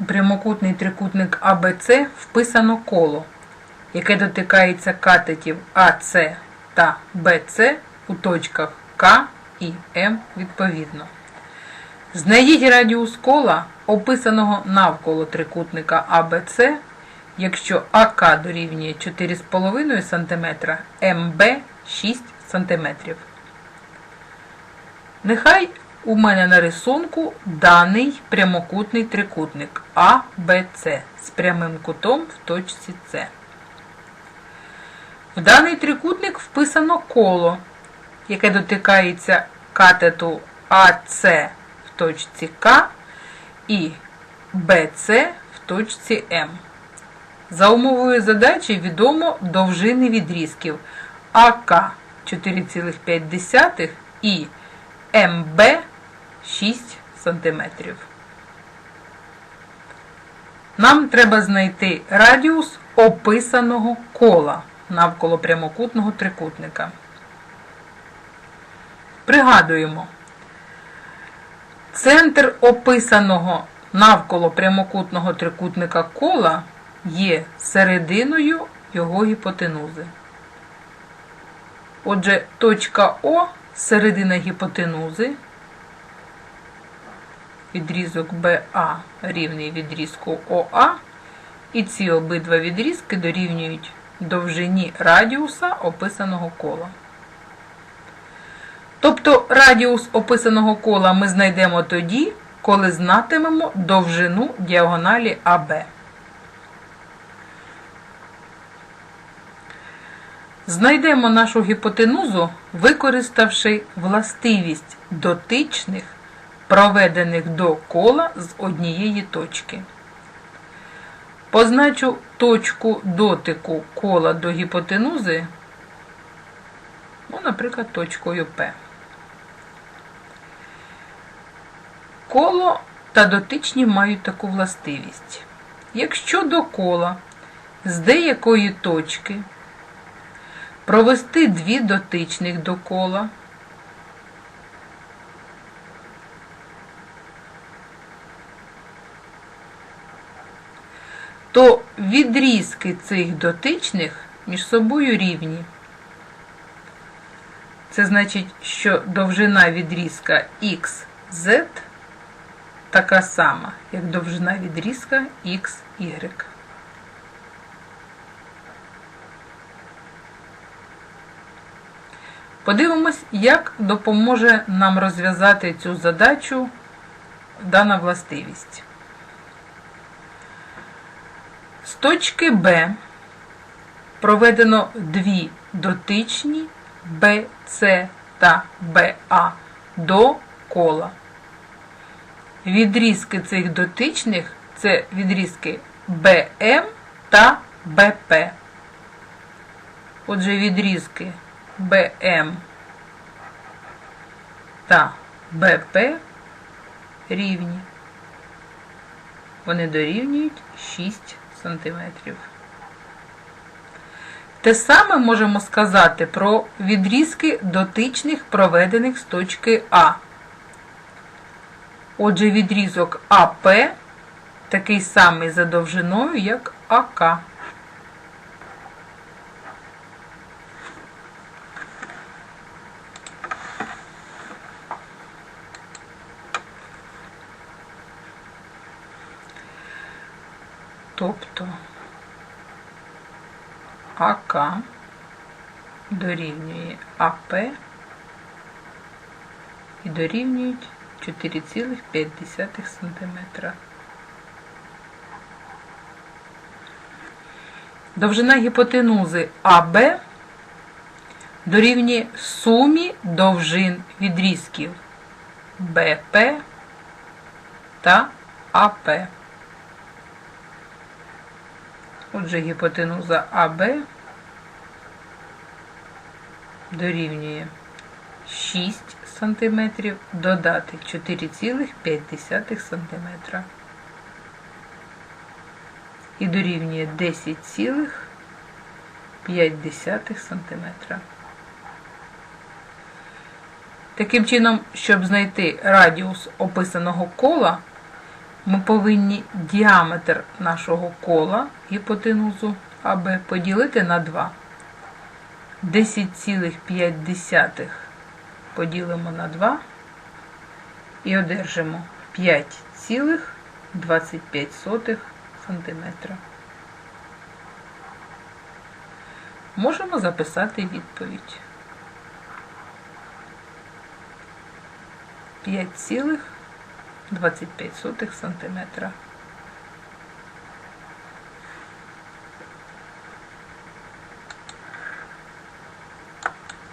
У прямокутний трикутник АБЦ вписано коло, яке дотикається катетів АЦ та БЦ у точках К і М відповідно. Знайдіть радіус кола, описаного навколо трикутника АБЦ, якщо АК дорівнює 4,5 см, МБ 6 см. Нехай у мене на рисунку даний прямокутний трикутник АБЦ з прямим кутом в точці С. В даний трикутник вписано коло, яке дотикається катету АЦ в точці К і БЦ в точці М. За умовою задачі відомо довжини відрізків АК 4,5 і МБ 6 см. Нам треба знайти радіус описаного кола навколо прямокутного трикутника. Пригадуємо, центр описаного навколо прямокутного трикутника кола є серединою його гіпотенузи. Отже, точка О середина гіпотенузи, відрізок БА рівний відрізку ОА, і ці обидва відрізки дорівнюють довжині радіуса описаного кола. Тобто радіус описаного кола ми знайдемо тоді, коли знатимемо довжину діагоналі АБ. Знайдемо нашу гіпотенузу, використавши властивість дотичних, проведених до кола з однієї точки. Позначу точку дотику кола до гіпотенузи, ну, наприклад, точкою П. Коло та дотичні мають таку властивість. Якщо до кола з деякої точки провести дві дотичних до кола, то відрізки цих дотичних між собою рівні. Це значить, що довжина відрізка XZ така сама, як довжина відрізка XY. Подивимось, як допоможе нам розв'язати цю задачу дана властивість. З точки Б проведено дві дотичні BC та BA до кола. Відрізки цих дотичних це відрізки BM та BP. Отже, відрізки BM та BP рівні. Вони дорівнюють 6 см. Те саме можемо сказати про відрізки дотичних, проведених з точки А. Отже, відрізок АП такий самий за довжиною, як АК. Тобто АК дорівнює АП і дорівнюють 4,5 см. Довжина гіпотенузи АБ дорівнює сумі довжин відрізків БП та АП. Отже, гіпотенуза АБ дорівнює 6 см додати 4,5 см і дорівнює 10,5 см. Таким чином, щоб знайти радіус описаного кола, ми повинні діаметр нашого кола гіпотенузу АБ поділити на 2. 10,5 поділимо на 2 і одержимо 5,25 см. Можемо записати відповідь. 5,25 см.